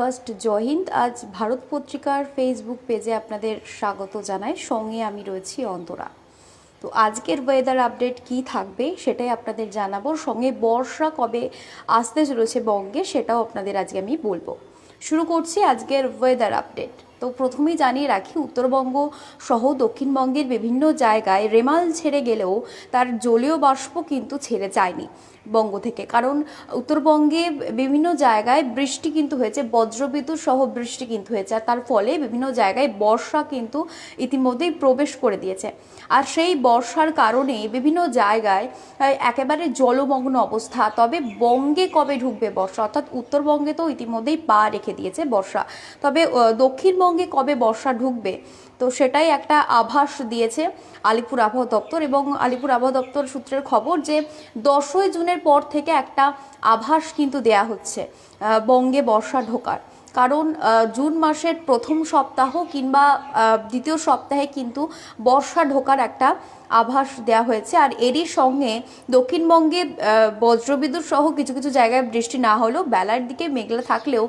First জয় হিন্দ আজ ভারত পত্রিকার Facebook পেজে আপনাদের স্বাগত জানাই। সঙ্গে আমি রয়েছি অন্তরা। তো আজকের ওয়েদার আপডেট কি থাকবে সেটাই আপনাদের জানাব। সঙ্গে বর্ষা কবে আসতে চলেছে বঙ্গে সেটাও আপনাদের আজকে আমি বলব। শুরু করছি আজকের ওয়েদার আপডেট তো প্রথমেই জানিয়ে রাখি, উত্তরবঙ্গ সহ দক্ষিণবঙ্গের বিভিন্ন জায়গায় রেমাল ছেড়ে গেলেও তার জলীয় বাষ্প কিন্তু ছেড়ে যায়নি। বঙ্গ থেকে। কারণ উত্তরবঙ্গে বিভিন্ন জায়গায় বৃষ্টি কিন্তু হয়েছে, বজ্রবিদ্যুৎ সহ বৃষ্টি কিন্তু হয়েছে, আর তার ফলে বিভিন্ন জায়গায় বর্ষা কিন্তু ইতিমধ্যেই প্রবেশ করে দিয়েছে। আর সেই বর্ষার কারণে বিভিন্ন জায়গায় একেবারে জলমগ্ন অবস্থা। তবে বঙ্গে কবে ঢুকবে বর্ষা? অর্থাৎ উত্তরবঙ্গে তো ইতিমধ্যেই পা রেখে দিয়েছে বর্ষা। তবে দক্ষিণবঙ্গে কবে বর্ষা ঢুকবে? তো সেটাই একটা আভাস দিয়েছে আলিপুর আবহাওয়া দপ্তর এবং আলিপুর আবহাওয়া দপ্তর সূত্রের খবর যে দশই জুনের পর থেকে একটা আভাস কিন্তু দেয়া হচ্ছে বঙ্গে বর্ষা ঢোকার। কারণ জুন মাসের প্রথম সপ্তাহ কিংবা দ্বিতীয় সপ্তাহে কিন্তু বর্ষা ঢোকার একটা আভাস দেওয়া হয়েছে। আর এরই সঙ্গে দক্ষিণবঙ্গে বজ্রবিদ্যুৎ সহ কিছু কিছু জায়গায় বৃষ্টি না হলেও বেলার দিকে মেঘলা থাকলেও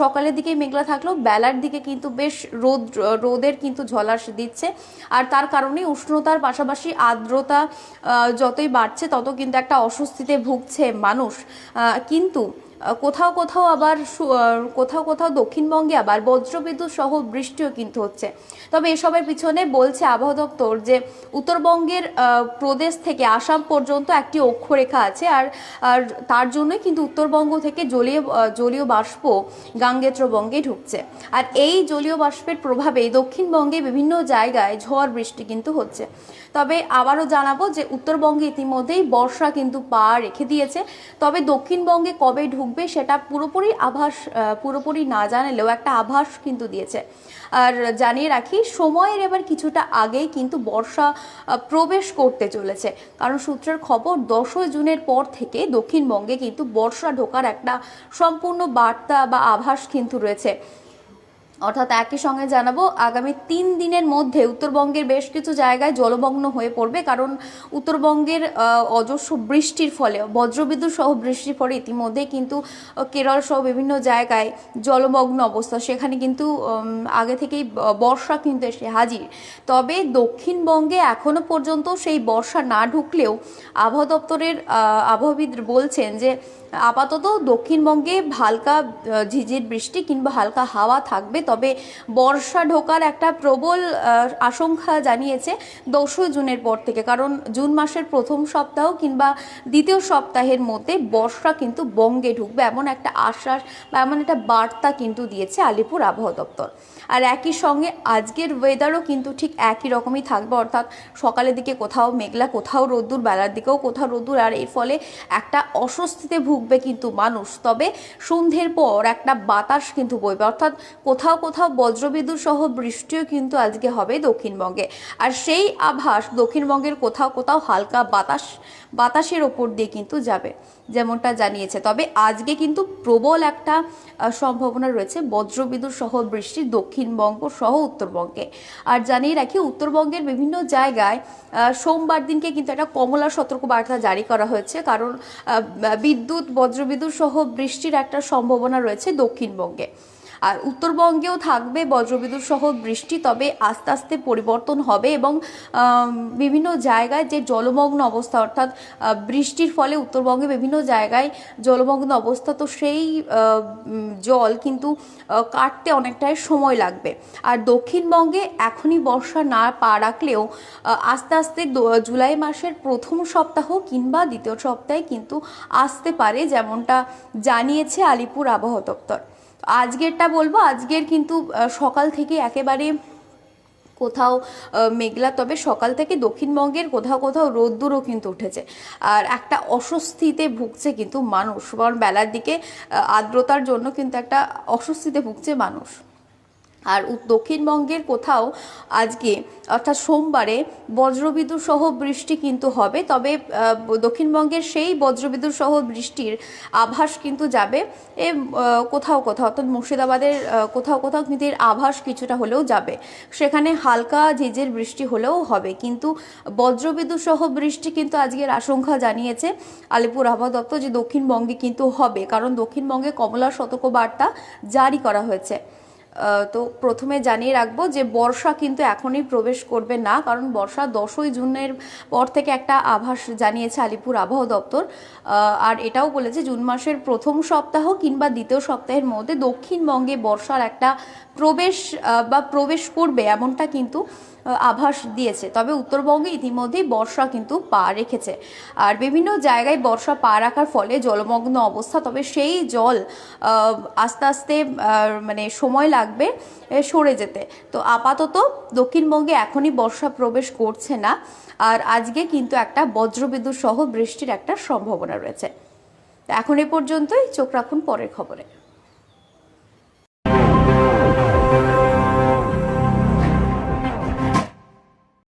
সকালের দিকে মেঘলা থাকলেও বেলার দিকে কিন্তু বেশ রোদ, রোদের কিন্তু ঝলাস দিচ্ছে। আর তার কারণেই উষ্ণতার পাশাপাশি আর্দ্রতা যতই বাড়ছে তত কিন্তু একটা অস্বস্তিতে ভুগছে মানুষ। কিন্তু কোথাও কোথাও আবার কোথাও কোথাও দক্ষিণবঙ্গে আবার বজ্রবিদ্যুৎ সহ বৃষ্টিও কিন্তু হচ্ছে। তবে এসবের পিছনে বলছে আবহাওয়া দপ্তর যে উত্তরবঙ্গের প্রদেশ থেকে আসাম পর্যন্ত একটি অক্ষরেখা আছে আর আর তার জন্যই কিন্তু উত্তরবঙ্গ থেকে জলীয় জলীয় বাষ্প গাঙ্গেত্রবঙ্গে ঢুকছে। আর এই জলীয় বাষ্পের প্রভাবেই দক্ষিণবঙ্গে বিভিন্ন জায়গায় ঝড় বৃষ্টি কিন্তু হচ্ছে। তবে আবারও জানাব যে উত্তরবঙ্গে ইতিমধ্যেই বর্ষা কিন্তু পা রেখে দিয়েছে। তবে দক্ষিণবঙ্গে কবে ঢুকবে সেটা পুরোপুরি আভাস পুরোপুরি না জানালেও একটা আভাস কিন্তু দিয়েছে। আর জানিয়ে রাখি, সময়ের এবার কিছুটা আগেই কিন্তু বর্ষা প্রবেশ করতে চলেছে। কারণ সূত্রের খবর, দশই জুনের পর থেকে দক্ষিণবঙ্গে কিন্তু বর্ষা ঢোকার একটা সম্পূর্ণ বার্তা বা আভাস কিন্তু রয়েছে। অর্থাৎ একই সঙ্গে জানাব, আগামী তিন দিনের মধ্যে উত্তরবঙ্গের বেশ কিছু জায়গায় জলমগ্ন হয়ে পড়বে। কারণ উত্তরবঙ্গের অজস্র বৃষ্টির ফলে, বজ্রবিদ্যুৎ সহ বৃষ্টির ফলে ইতিমধ্যে কিন্তু কেরল সহ বিভিন্ন জায়গায় জলমগ্ন অবস্থা। সেখানে কিন্তু আগে থেকেই বর্ষা কিন্তু এসে হাজির। তবে দক্ষিণবঙ্গে এখনও পর্যন্ত সেই বর্ষা না ঢুকলেও আবহাওয়া দপ্তরের আবহাওয়াবিদ বলছেন যে আপাতত দক্ষিণবঙ্গে হালকা ঝিঝির বৃষ্টি কিংবা হালকা হাওয়া থাকবে, তবে বর্ষা ঢোকার একটা প্রবল আশঙ্কা জানিয়েছে দশই জুনের পর থেকে, কারণ জুন মাসের প্রথম সপ্তাহ কিংবা দ্বিতীয় সপ্তাহের মধ্যে বর্ষা কিন্তু বঙ্গে ঢুকবে, এমন একটা আশ্বাস বা এমন একটা বার্তা কিন্তু দিয়েছে আলিপুর আবহাওয়া দপ্তর। আর একই সঙ্গে আজকের ওয়েদারও কিন্তু ঠিক একই রকমই থাকবে, অর্থাৎ সকালের দিকে কোথাও মেঘলা, কোথাও রোদ্দুর, বেলার দিকেও কোথাও রোদ্দুর, আর এর ফলে একটা অস্বস্তিতে ভুগবে কিন্তু মানুষ। তবে সন্ধ্যের পর একটা বাতাস কিন্তু বইবে। অর্থাৎ কোথাও কোথাও বজ্রবিদ্যুৎ সহ বৃষ্টিও কিন্তু আজকে হবে দক্ষিণবঙ্গে। আর সেই আভাস দক্ষিণবঙ্গের কোথাও কোথাও হালকা বাতাস, বাতাসের ওপর দিয়ে কিন্তু যাবে। যেমনটা জানিয়েছে। তবে আজকে কিন্তু প্রবল একটা সম্ভাবনা রয়েছে বজ্রবিদ্যুৎ সহ বৃষ্টি দক্ষিণবঙ্গ সহ উত্তরবঙ্গে। আর জানিয়ে রাখি, উত্তরবঙ্গের বিভিন্ন জায়গায় সোমবার দিনকে কিন্তু একটা কমলা সতর্কবার্তা জারি করা হয়েছে। কারণ বিদ্যুৎ, বজ্রবিদ্যুৎ সহ বৃষ্টির একটা সম্ভাবনা রয়েছে দক্ষিণবঙ্গে। আর উত্তরবঙ্গেও থাকবে বজ্রবিদ্যুৎ সহ বৃষ্টি, তবে আস্তে আস্তে পরিবর্তন হবে এবং বিভিন্ন জায়গায় যে জলমগ্ন অবস্থা, অর্থাৎ বৃষ্টির ফলে উত্তরবঙ্গে বিভিন্ন জায়গায় জলমগ্ন অবস্থা, তো সেই জল কিন্তু কাটতে অনেকটাই সময় লাগবে। আর দক্ষিণবঙ্গে এখনই বর্ষা না পা রাখলেও আস্তে আস্তে জুলাই মাসের প্রথম সপ্তাহ কিংবা দ্বিতীয় সপ্তাহে কিন্তু আসতে পারে, যেমনটা জানিয়েছে আলিপুর আবহাওয়া দপ্তর। আজকেরটা বলব, আজকের কিন্তু সকাল থেকে একেবারে কোথাও মেঘলা, তবে সকাল থেকে দক্ষিণবঙ্গের কোথাও কোথাও রোদ্দুরও কিন্তু উঠেছে। আর একটা অস্বস্তিতে ভুগছে কিন্তু মানুষ কারণ বেলার দিকে আর্দ্রতার জন্য কিন্তু একটা অস্বস্তিতে ভুগছে মানুষ। আর দক্ষিণবঙ্গের কোথাও আজকে, অর্থাৎ সোমবারে বজ্রবিদ্যুৎ সহ বৃষ্টি কিন্তু হবে। তবে দক্ষিণবঙ্গের সেই বজ্রবিদ্যুৎ সহ বৃষ্টির আভাস কিন্তু যাবে। এ কোথাও কোথাও, অর্থাৎ মুর্শিদাবাদের কোথাও কোথাও কিন্তু এর আভাস কিছুটা হলেও যাবে। সেখানে হালকা ঝিঝির বৃষ্টি হলেও হবে। কিন্তু বজ্রবিদ্যুৎ সহ বৃষ্টি কিন্তু আজকের আশঙ্কা জানিয়েছে আলিপুর আবহাওয়া দপ্তর যে দক্ষিণবঙ্গে কিন্তু হবে। কারণ দক্ষিণবঙ্গে কমলা সতর্কবার্তা জারি করা হয়েছে। তো প্রথমে জানিয়ে রাখব যে বর্ষা কিন্তু এখনই প্রবেশ করবে না, কারণ বর্ষা দশই জুনের পর থেকে একটা আভাস জানিয়েছে আলিপুর আবহাওয়া দপ্তর। আর এটাও বলেছে জুন মাসের প্রথম সপ্তাহ কিংবা দ্বিতীয় সপ্তাহের মধ্যে দক্ষিণবঙ্গে বর্ষার একটা প্রবেশ বা প্রবেশ করবে এমনটা কিন্তু আভাস দিয়েছে। তবে উত্তরবঙ্গে ইতিমধ্যেই বর্ষা কিন্তু পা রেখেছে। আর বিভিন্ন জায়গায় বর্ষা পা রাখার ফলে জলমগ্ন অবস্থা। তবে সেই জল আস্তে আস্তে মানে সময় লাগবে সরে যেতে। তো আপাতত দক্ষিণবঙ্গে এখনই বর্ষা প্রবেশ করছে না। আর আজকে কিন্তু একটা বজ্রবিদ্যুৎ সহ বৃষ্টির একটা সম্ভাবনা রয়েছে। এখন এ পর্যন্তই। চোখ রাখুন পরের খবরে।